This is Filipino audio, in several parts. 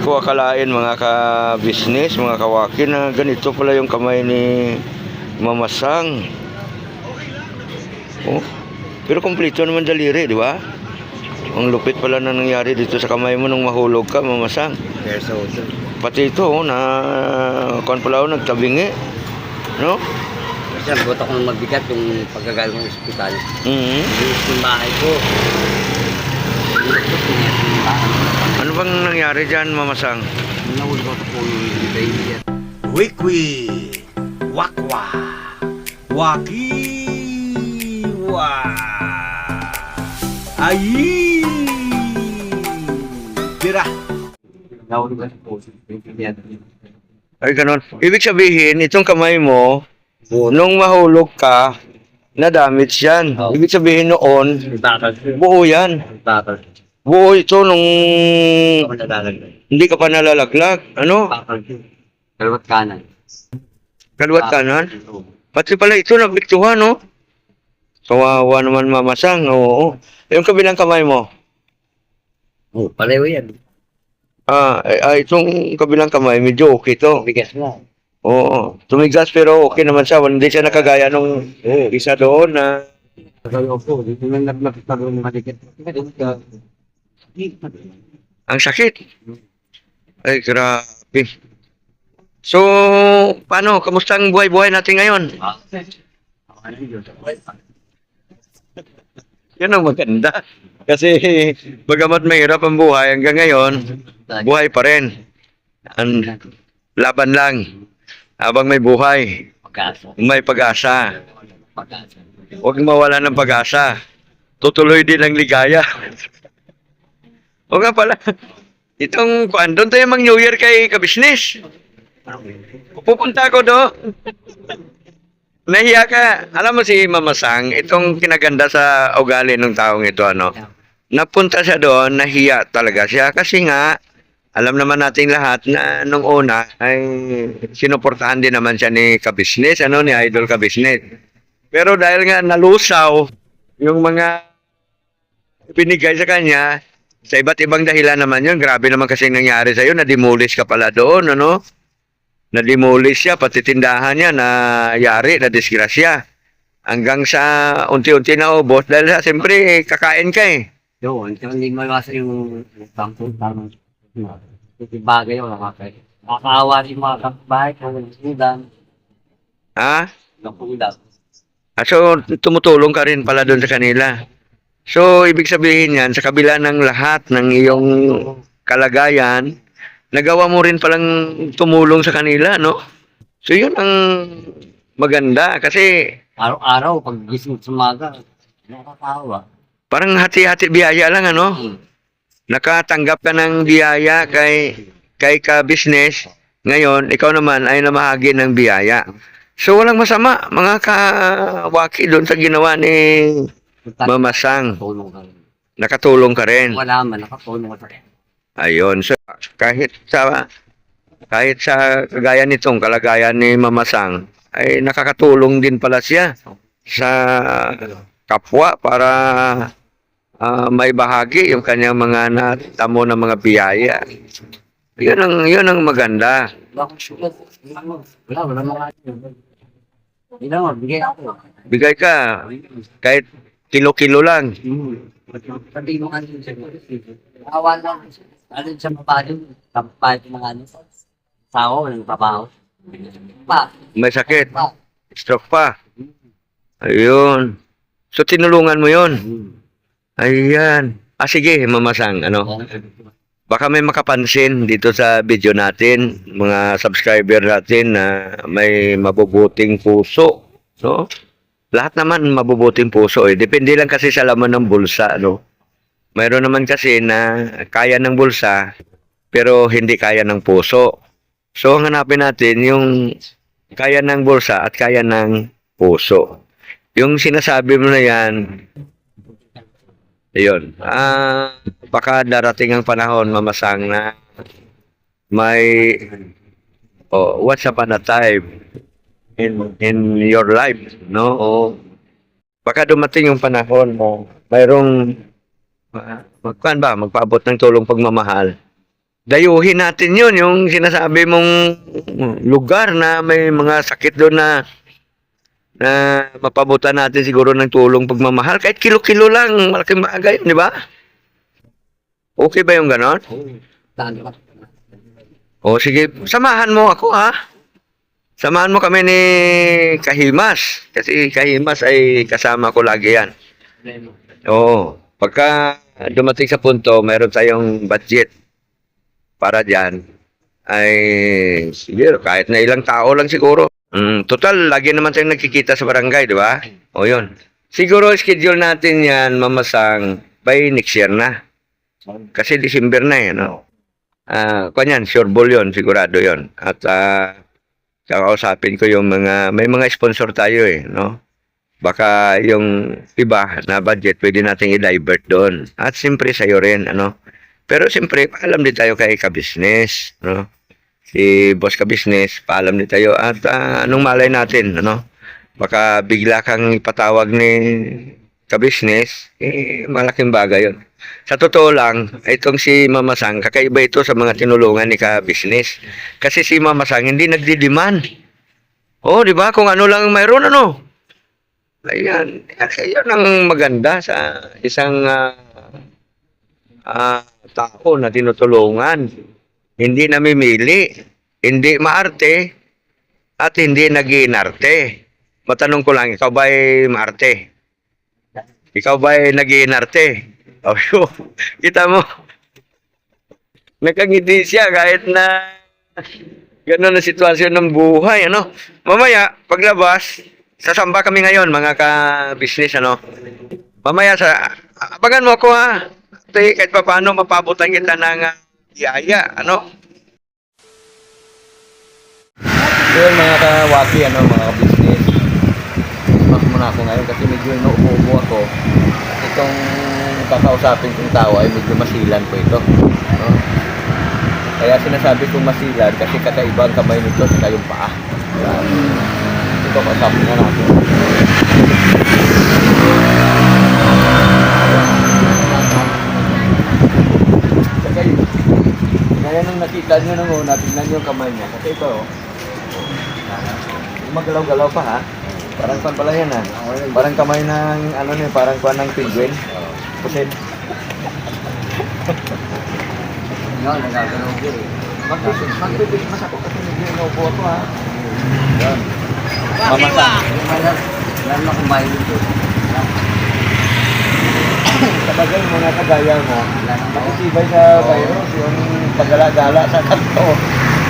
ko akalain mga ka-business, mga kawaki na ganito pala yung kamay ni Mamasang. Oh, pero kumpleto naman daliri, di ba? Ang lupit pala na nangyari dito sa kamay mo nung mahulog ka, Mamasang. Pati ito, oh, na kuan pala ako nagtabingi. No? Kasi ang buta ko ng mabigat yung pagkagaling ng ospital. Mhm. Yung yung bahay ko. Yung bahay. Ano bang nangyari dyan, Mamasang? Nahuli ko po yung baby Wikwi, wakwa, wakiwa, ayi, tira. nahuli ko po yung. Ay, ganun. Ibig sabihin, itong kamay mo, nung mahulog ka, na-damage yan. Oo. Ibig sabihin noon, buo yan. Bakal. Buo ito nung Ako hindi ka pa nalalaglag. Ano? Bakal. Kanan. Kaliwat kanan? Oo. Pati pala ito, nabiktuhan, no? Kawawa naman mamasang, oo. Yung kabilang kamay mo, Oh, pareho yan. ah, ay, ay, itong kabilang kamay, medyo okay to. Bigas na. Oo, tumigas pero okay naman siya. Hindi siya nakagaya nung isa doon na Pagkayo po, dito lang nagpapagod ng malikit. Ang sakit. Ay, grabe. So, paano? Kamusta ang buhay-buhay natin ngayon? Yan ang maganda. Kasi, bagamat mahirap ang buhay, hanggang ngayon, buhay pa rin. Ang laban lang. Habang may buhay, may pag-asa. Huwag mawala ng pag-asa. Tutuloy din ang ligaya. O nga pala, itong kuan, doon tayo mag New Year kay kabisnes. Pupunta ako do. Nahiya ka. Alam mo si Mama Sang, itong kinaganda sa ugali ng taong ito, ano? Napunta siya doon, nahiya talaga siya kasi nga, alam naman nating lahat na nung una ay sinuportahan din naman siya ni Kabisnes, ano, ni Idol Kabisnes. Pero dahil nga nalusaw yung mga binigay sa kanya, sa iba't ibang dahilan naman yun, grabe naman kasi nangyari sa'yo, na-demolish ka pala doon, ano? Na-demolish siya, pati tindahan niya, na yari, na disgrasya. Hanggang sa unti-unti na ubos, dahil sa, siyempre, kakain ka eh. Doon, kaya hindi maiwasan yung bangko, yung bagay yung nakakay. Nakakaawa rin yung mga kapitbahay kung nagsudan, Ha? nakulang. Ah, so, tumutulong ka rin pala doon sa kanila. So, ibig sabihin yan, sa kabila ng lahat ng iyong kalagayan, nagawa mo rin palang tumulong sa kanila, no? So, yun ang maganda. Kasi, Araw-araw, pag gising sa umaga, nakakaawa. parang hati-hati biyaya lang, ano? Hmm. Nakatanggap ka ng biyaya kay, kay ka-business. Ngayon, ikaw naman ay namahagi ng biyaya. So, walang masama, mga kawaki doon sa ginawa ni Mama Sang. Tulong ka rin. Nakatulong ka rin. Wala man, nakatulong ka rin. Ayun. So, kahit sa kahit sa kagaya nitong kalagayan ni Mama Sang, ay nakakatulong din pala siya sa kapwa para ah, may bahagi yung kanyang mga natamo ng mga biyaya. Yun ang, yun ang maganda. Wala. Wala, mga. Bigay ka kahit kilo-kilo lang. Sabi mo ano sa Awa lang. Ano sa mapado? Mga ano. Sao, walang. Pa, May sakit. pa. Stroke pa. Ayun. So, tinulungan mo yun. Ayan. Ah, sige, mamasang, ano? Baka may makapansin dito sa video natin, mga subscriber natin na may mabubuting puso, no? Lahat naman mabubuting puso eh. Depende lang kasi sa laman ng bulsa, no? Mayroon naman kasi na kaya ng bulsa, pero hindi kaya ng puso. So, hanapin natin yung kaya ng bulsa at kaya ng puso. Yung sinasabi mo na yan, Ayun. Ah, baka darating ang panahon mamasang na may oh, once upon a time in in your life, no? O baka dumating yung panahon mo mayroong uh, magkuhan ba magpaabot ng tulong pagmamahal dayuhin natin yun, yung sinasabi mong lugar na may mga sakit doon na na mapabutan natin siguro ng tulong pagmamahal. Kahit kilo-kilo lang, malaking bagay, di ba? Okay ba yung ganon? Dami ka. O sige, samahan mo ako ha. Samahan mo kami ni Kahimas. Kasi Kahimas ay kasama ko lagi yan. Oo. Pagka dumating sa punto, meron tayong budget para dyan, ay siguro kahit na ilang tao lang siguro. Mm, total, lagi naman tayong nagkikita sa barangay, di ba? O yun. Siguro schedule natin yan mamasang by next year na. Kasi December na eh, no? Ah, kanyan, sure ball yun, sigurado yun. At ah, kakausapin ko yung mga, may mga sponsor tayo eh, no? Baka yung iba na budget, pwede nating i-divert doon. At siyempre sa'yo rin, ano? Pero siyempre, paalam din tayo kay ka-business, no? Si boss ka-business, paalam din tayo. At ah, anong malay natin, ano? Baka bigla kang ipatawag ni ka-business, eh, malaking bagay yun. Sa totoo lang, itong si Mama Sang, kakaiba ito sa mga tinulungan ni ka-business. Kasi si Mama Sang, hindi nagdi-demand. Oh, di ba? Kung ano lang ang mayroon, ano? Ayan. Ayan ang maganda sa isang ah, ah, tao na tinutulungan. Hindi namimili, hindi maarte, at hindi nagiinarte. Matanong ko lang, ikaw ba'y maarte? Ikaw ba'y nagiinarte? Oh, yun. Kita mo. Nakangiti siya kahit na gano'n ang sitwasyon ng buhay, ano? Mamaya, paglabas, sasamba kami ngayon, mga ka-business, ano? Mamaya, sa, abangan mo ako, ha? Ate, kahit pa paano, mapabutan kita ng uh, yaya, ano? So mga kawaki, ano, mga business. Muna ako ngayon kasi medyo inuubo ako. Itong kakausapin kong tao ay medyo masilan po ito. No? Kaya sinasabi kong masilan kasi kakaiba ang kamay nito sa yung paa. Kaya, ito kausapin na natin. Gaya nung nakita nyo nung una, tingnan nyo yung kamay niya. Kasi ito, oh. Magalaw-galaw pa ha. Parang pan pala yan ha. Parang kamay ng ano niya, parang kuan ng penguin. Kasi Yun, nagagalaw ko eh. magpipig, magpipig mas ako kasi medyo inuubo ako ha. Yan. Mamasa. Meron akong bahay dito. Sabagay mo na kagaya mo. Matitibay sa virus, yung pagala-gala sa kanto.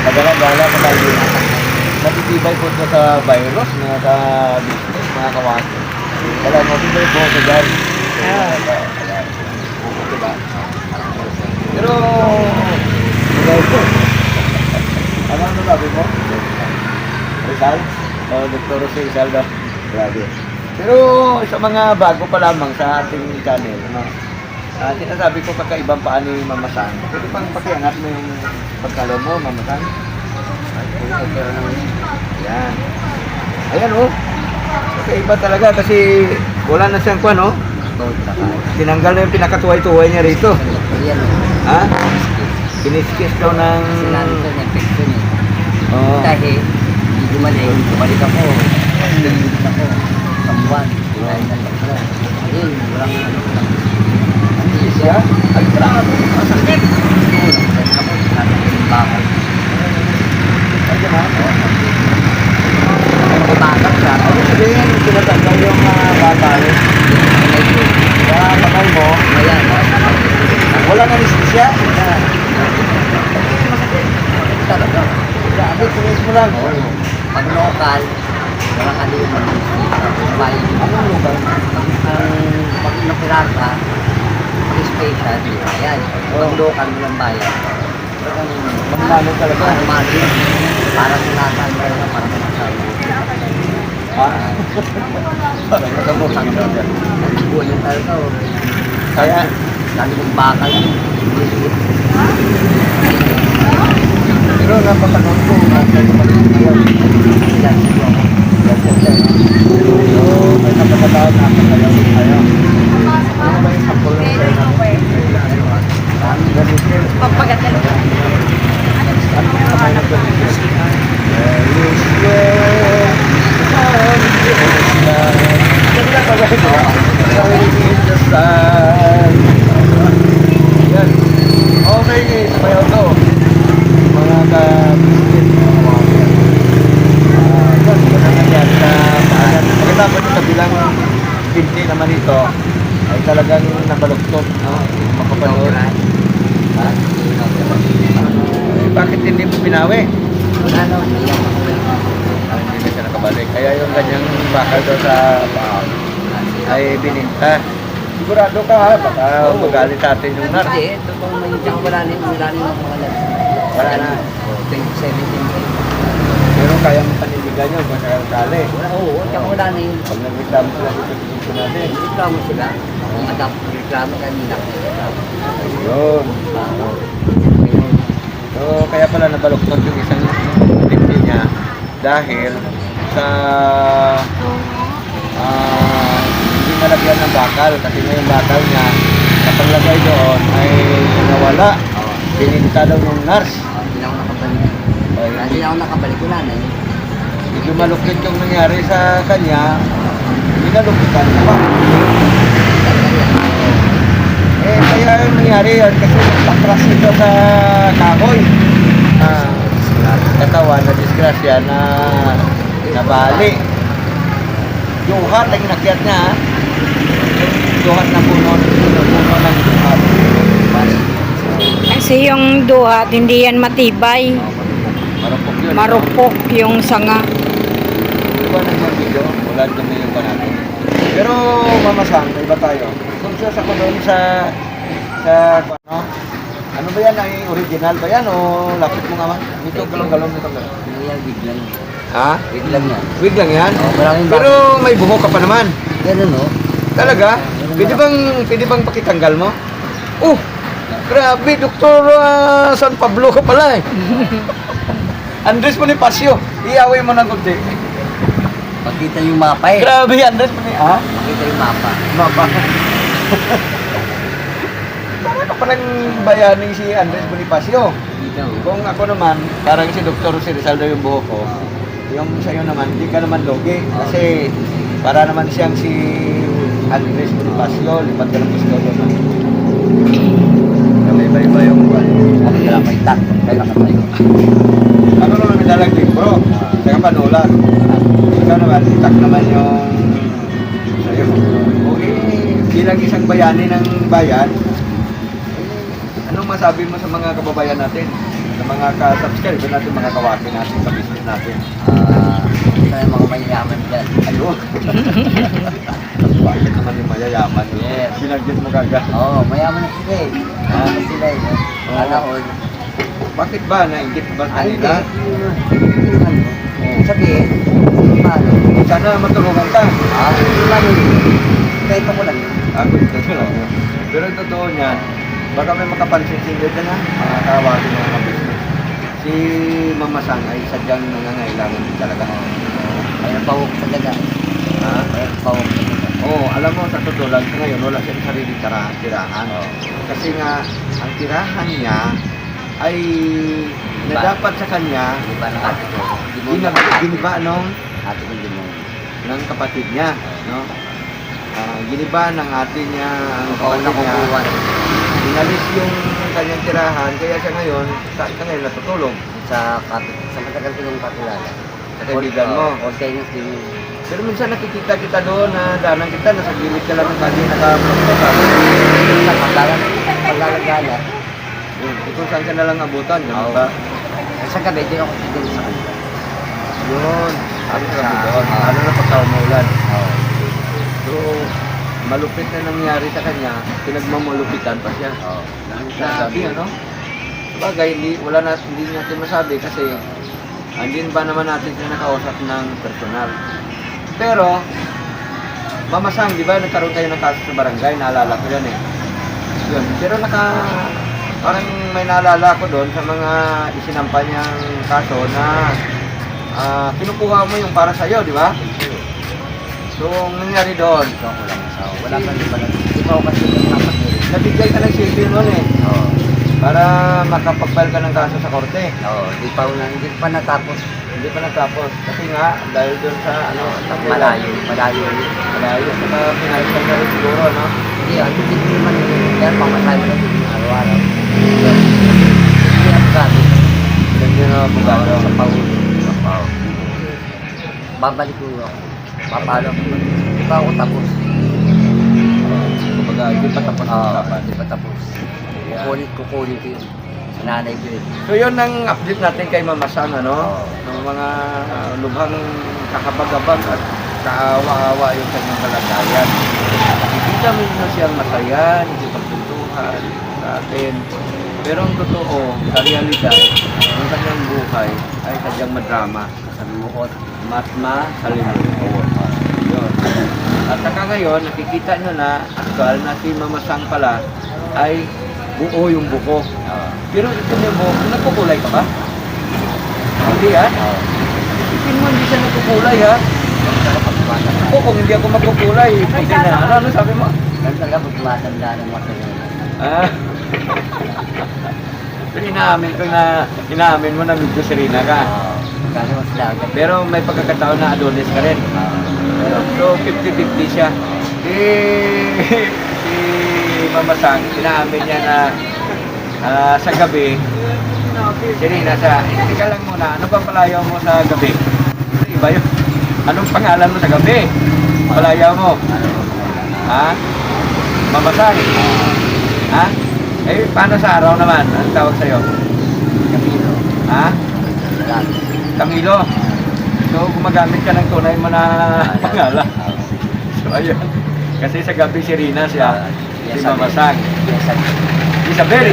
Pagala-gala sa virus. Matitibay po ito sa virus, mga ka-business, mga kawaki. Wala mo, tibay po sa gari. Diba? Pero, ikaw po. Ano ang sabi mo? Rizal? O, Dr. Jose Rizal daw. Grabe. Pero sa mga bago pa lamang sa ating channel, ano, ah, sinasabi ko kakaibang paan ni Mama San. Pwede pang pakiangat mo yung pagkalo mo, Mama Ka ng... Ayan. Ayan oh. Kakaiba talaga kasi wala na siyang kwan oh. Tinanggal na yung pinakatuway-tuway niya rito. Yan. Ha? Kiniskis daw ng... Na eh. Oh. Dahil, hindi gumaling, bumalik ako. Bumalik ako. Isang buwan. Dahil ng doktor. Ayun, walang ano. Hindi siya. Ay, grabe. Masakit. Sinabi ko yung bakal. Ayan ha. Kumakas siya, Ano sabihin, tinatanggal yung uh, batal. Kaya kamay mo, Ayan, wala nang anesthesia. talaga. Grabe, tulis mo lang. Pag local, walang ano yung mag-isip. Anong lugar? ang pag napilar ka, pag special, ayan. Pag local mo lang bayan. Talagang Magmano talaga. Para mali, para sinasal mo na para masasabi. Ha? Nagkamutan ka. Nagbuwan yung talaga. Kaya, Dami kong bakal. pero napapanood ko, nakita ko pa rin ngayon. Ilan siguro ako. So, may napapataon na ako kayo. Ayaw. Ano ba yung sample ng sa'yo namin? Pampagat talaga. Ano gusto mo? Ano gusto mo? Ka ha, baka magalit sa atin yung nar. Hindi, totoo man yung tsaka wala na yung wala na yung wala. Wala na. Oh, 2017. Pero kaya mo panindigan yun kung sakali. Wala, oo, tsaka wala na yun. Pag nagreklamo sila dito dito natin. Reklamo sila. Ang adapt, reklamo kanina. Yun. Ah, So, kaya pala nabaluktot yung isang dibdi niya dahil sa hindi nalagyan ng bakal kasi yung bakal niya napaglagay doon ay nawala. Oo. Pininta daw ng nurse. Ah, Hindi na ako nakabalik. Ay, Hindi na ako nakabalik. Wala na yun. medyo malukit yung nangyari sa kanya. Pinalukitan na pa. Eh, kaya yung nangyari yan kasi nagpakras ito sa kahoy. Ah, katawan na disgrasya na nabali. Duhat ang inakyat niya, ha? Duhat na puno, puno ng duhat. Kasi yung duhat, hindi yan matibay. Marupok yun. Marupok yung sanga. Di ba nag video? Dumi yung pa natin. Pero mamasang, iba tayo. Kung siya sa doon sa sa ano? Ano ba yan? Ay original ba yan o lapit mo nga man? Dito galong-galong nito galong. Hindi yan, biglang. Ha? Biglang yan. Wig lang yan? Pero may buhok ka pa naman. Ganun, no? Talaga? Pwede bang, pwede bang pakitanggal mo? Oh! Grabe, Doktor ah, San Pablo ka pala eh. Andres Bonifacio, iaway mo ng kunti. Pakita yung mapa eh. Grabe, Andres Bonifacio. Ha? Pakita yung mapa. Mapa. Para ka palang bayaning si Andres Bonifacio. Dito. Kung ako naman, parang si Dr. Jose Rizaldo yung buhok ko, yung sa'yo naman, hindi ka naman logi. Kasi para naman siyang si Andres Bonifacio, lipat ka ng gusto doon. Kaya iba-iba yung buwan. Ako na lang may tak. Kaya nakatayo. Ano naman may dalang bro? Saka panulat. Ikaw naman, itak naman yung sa'yo. O eh, bilang isang bayani ng bayan, anong masabi mo sa mga kababayan natin? Sa mga ka-subscriber natin, mga kawaki natin, ka-business natin? Ah, yung mga mayayaman dyan. Ayun. Bakit naman yung mayayaman? Yes. Binagyan mo kagad. Oo, oh, mayaman na sila eh. Mayaman na sila eh. Sana all. Bakit ba? Naingit ba sa Ay, hindi. kanila? Yung ano, yung sabihin, paano? Sana matulungan ka. Ah, paano yun? Kahit ako lang. Ako ito lang. Pero yung totoo niyan, baka may makapansin sila dyan ha, mga kawagi ng mga business. Si Mama Sang ay sadyang nangangailangan din talaga. May napawag talaga. Ha? May napawag talaga. Oo, alam mo, sa totoo lang, ngayon, wala siyang sarili tira, tirahan. Kasi nga, ang tirahan niya ay na Iba. dapat sa kanya, Di ba ng ate ko? Ginab giniba nung Ate ko di mo. ng kapatid niya, no? Ah, giniba ng ate niya, ang Oo, kapatid niya. Inalis yung kanyang tirahan, kaya siya ngayon, saan ka ngayon natutulog? Sa kapit, sa matagal ko nung kakilala. Sa kaibigan mo. O, kaya din yun. Pero minsan nakikita kita doon na danan kita, nasa gilid ka lang ng kanya nakaprokta Sa paglalag, paglalagala. Kung saan ka nalang abutan, ganun? Sa gabi, di ako sa kanila. Yun. Sabi Sa- sa doon, ano na pagka umulan. So, malupit na nangyari sa kanya, pinagmamulupitan pa siya. Oo. Grabe, ano? Bagay, hindi, wala na, hindi natin masabi kasi andin ba naman natin siya nakausap ng personal. Pero, mamasang, di ba, nagkaroon tayo ng kaso sa barangay, naalala ko yan eh. Yun, pero naka, parang may naalala ko doon sa mga isinampa niyang kaso na ah, kinukuha mo yung para sa'yo, di ba? So, ang nangyari doon, Ito ako lang sa Wala pa rin pala. Di ba ako kasi yun? nabigay ka ng silbi noon eh, Oo. para makapag-file ka ng kaso sa korte. Oo. Di pa hindi pa natapos. Hindi pa natapos. Kasi nga, dahil doon sa ano, Malayo. Malayo. Malayo. Saka pinalitan na rin siguro, no? Hindi, ano din naman yun. Yan, pamasahe ko din araw-araw. Hindi ako gabi. Ganyan na abogado. Sa Paul. Sa Paul. Babalik ko ako. Papalo ko. Di pa ako tapos. Kumbaga hindi pa tapos ang Oo, hindi pa tapos. Kukunin, kukunin ko yun. Nanay ko yun. So yun ang update natin kay Mama Sang, ano? Oo. Mga uh, lubhang kakabagabag at kaawa-awa yung kanyang kalagayan. Nakikita mo na siyang masaya, hindi pagtuntuhan sa atin. Pero ang totoo, sa realidad, ang kanyang buhay ay sadyang madrama. Sa bukod. Matma sa limuot. Yun. At saka ngayon, nakikita nyo na actual na si Mama Sang pala ay buo yung buko. Pero ito yung buhok, nagkukulay ka ba? Hindi ha? Isipin mo, hindi siya nagkukulay ha? Ako, kung hindi ako magkukulay, hindi na. Ano, ano sabi mo? Ganun talaga pag tumatanda ng mga Ah. Pero inaamin ko na, inaamin mo na medyo serena ka. Oo. Magkano mas lagat. Pero may pagkakataon na adonis ka rin. So, 50-50 siya. Si, si Mama Sang, inaamin niya na ah, sa gabi, Serena, sa, hindi ka lang muna, ano bang palayaw mo sa gabi? Iba yun. Anong pangalan mo sa gabi? Palayaw mo. Ha? Mama Sang? Ha? Eh, paano sa araw naman? Anong tawag sa'yo? Camino. Ha? Lagi. Camilo. So, gumagamit ka ng tunay mo na pangalan. So, ayun. Kasi sa gabi si Rina siya, si Yes, Mama sabi. Sang. Yes, sabi. Isabel!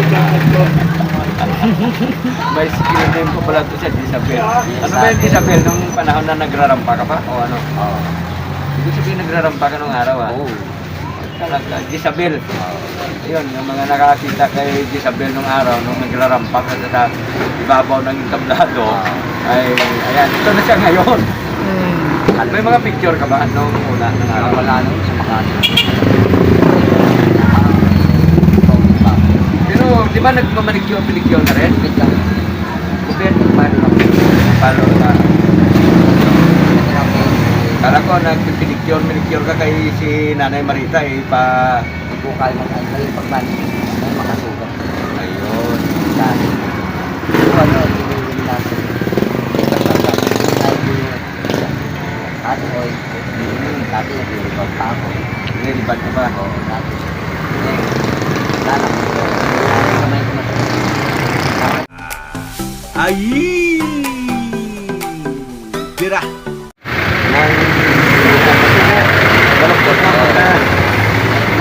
May skill name ko pala ito siya, Isabel. Ano ba yung Isabel nung panahon na nagrarampa ka pa? O ano? Oo. Ibig sabihin nagrarampa ka nung araw ah. Oo. Talaga, Isabel. Oo. Ayun, yung mga nakakita kay Isabel nung araw, nung nagrarampa ka sa ibabaw ng entablado, ay, ayan, ito na siya ngayon. Hmm. May mga picture ka ba nung una ng araw? Wala nung sa Makati. Pero, di ba nagmamanicure, pedicure ka rin? Wait lang. Gobyerno, paano na? Paano na? Kala ko nagpipinicure, manicure ka kay si Nanay Marita eh, pa... Bukal tayo sa pagbalik. May makasugat. Ayun. Dati. Ito ano, tinuli natin. Dati ko, dati nag-iibang pa ako. Nilibad ka ba? Oo, dati. Eh, lalak ko. Kamay ko masakit. Ay! Bira! Na.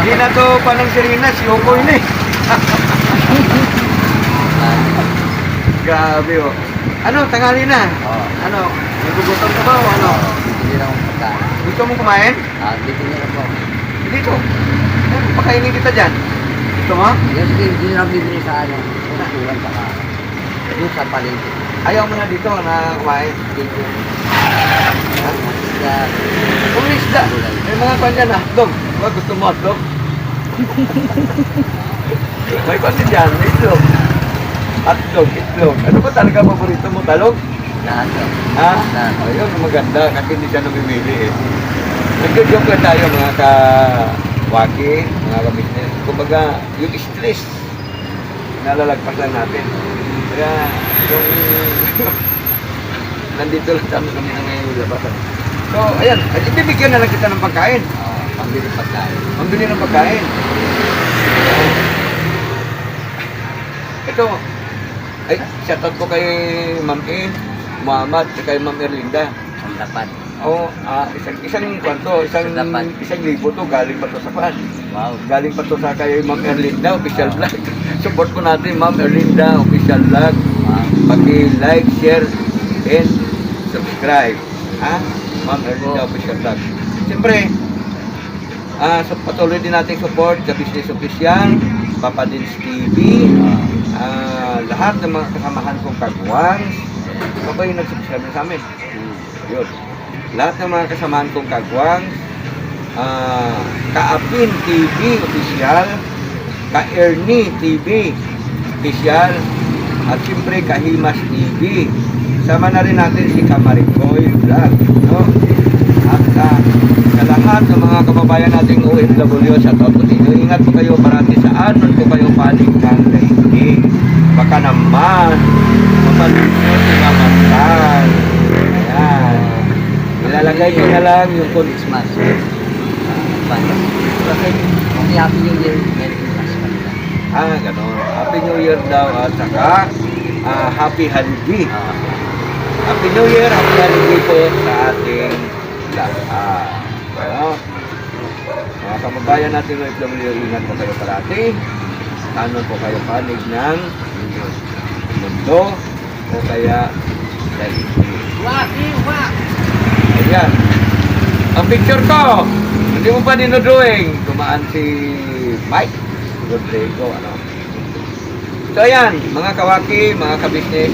Hindi na to panang Serena, si Yoko yun eh. Grabe oh. Ano, tangali na. Ano, nagugutom ka ba o ano? Hindi lang akong pagkain. Gusto mo kumain? Ah, dito na po. Dito. Eh, pakainin kita dyan. Gusto mo? Yes, hindi hindi lang bibili sa ano. Sa kulang saka. Doon sa palengke. Ayaw mo na dito na kumain. Dito. Sa Kung isda, may mga kanya na hotdog. Diba gusto mo hotdog? may kanya dyan, may itlog. Hotdog, itlog. Ano ba talaga paborito mo? Talog? lahat. Ha? Lahat. Ayun, maganda kasi hindi siya namimili eh. Nagjo-joke lang tayo mga ka-waki, mga ka-business. Kumbaga, yung stress, nalalagpas lang natin. Kaya, yung nandito lang kami kami na ngayon labasan. So, ayan, ibibigyan na lang kita ng pagkain. Oo, pambili pagkain. Pambili ng pagkain. Ito, ay, shoutout ko kay Ma'am E, Muhammad, at kay Ma'am Erlinda. Ang dapat. Oo, ah, isang, isang isang, Sa dapat. isang libo to, galing pa to sa pan. Wow. Galing pa to sa kay Ma'am Erlinda, official vlog. Support ko natin, Ma'am Erlinda, official vlog. Wow. Paki-like, share, and subscribe. Ha? Ma'am Erlinda, official vlog. Siyempre, ah, so patuloy din nating support sa Business Official, Papa Dins TV, ah, lahat ng mga kasamahan kong kagwang. Ikaw ba yung nag-subscribe na sa amin? Yun. Lahat ng mga kasamahan kong kagwang, ah, Kaapin TV official, Ka-Ernie TV official, at siyempre Kahimas TV. Sama na rin natin si Kamaricoy Vlog. No? At ah, sa lahat ng mga kababayan nating OFW sa Toto Ninyo, ingat po kayo parati sa anon po kayo panig ng daigdig. Baka naman, mapalito si Mamasal. Ayan. Ilalagay ko na lang yung kun- Christmas. Ah, banda. Ilalagay- Hindi, Happy New Year. Merry Christmas pa nila. Ah, ganon. Happy New Year daw at saka ah, Happy Holiday. Ah, Happy New Year, Happy Holiday po sa ating lahat. Ano? Mga kababayan natin ng FW, ingat po kayo parati. Ano po kayo panig ng mundo o kaya dalili. Ayan. Ang picture ko, hindi mo pa dinodrawing. Dumaan si Mike Rodrigo. Ano? So ayan, mga kawaki, mga kabisnes,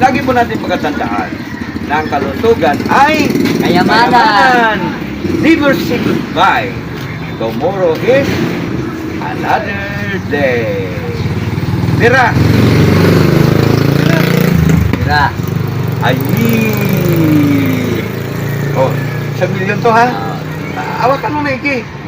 lagi po natin pagkatandaan na ang kalusugan ay Kayamanan. Never say goodbye. Tomorrow is another day. Tira! Tira. Ay! Oh, isang milyon to ha? Ah, Mo, Mikey. Oo, kasi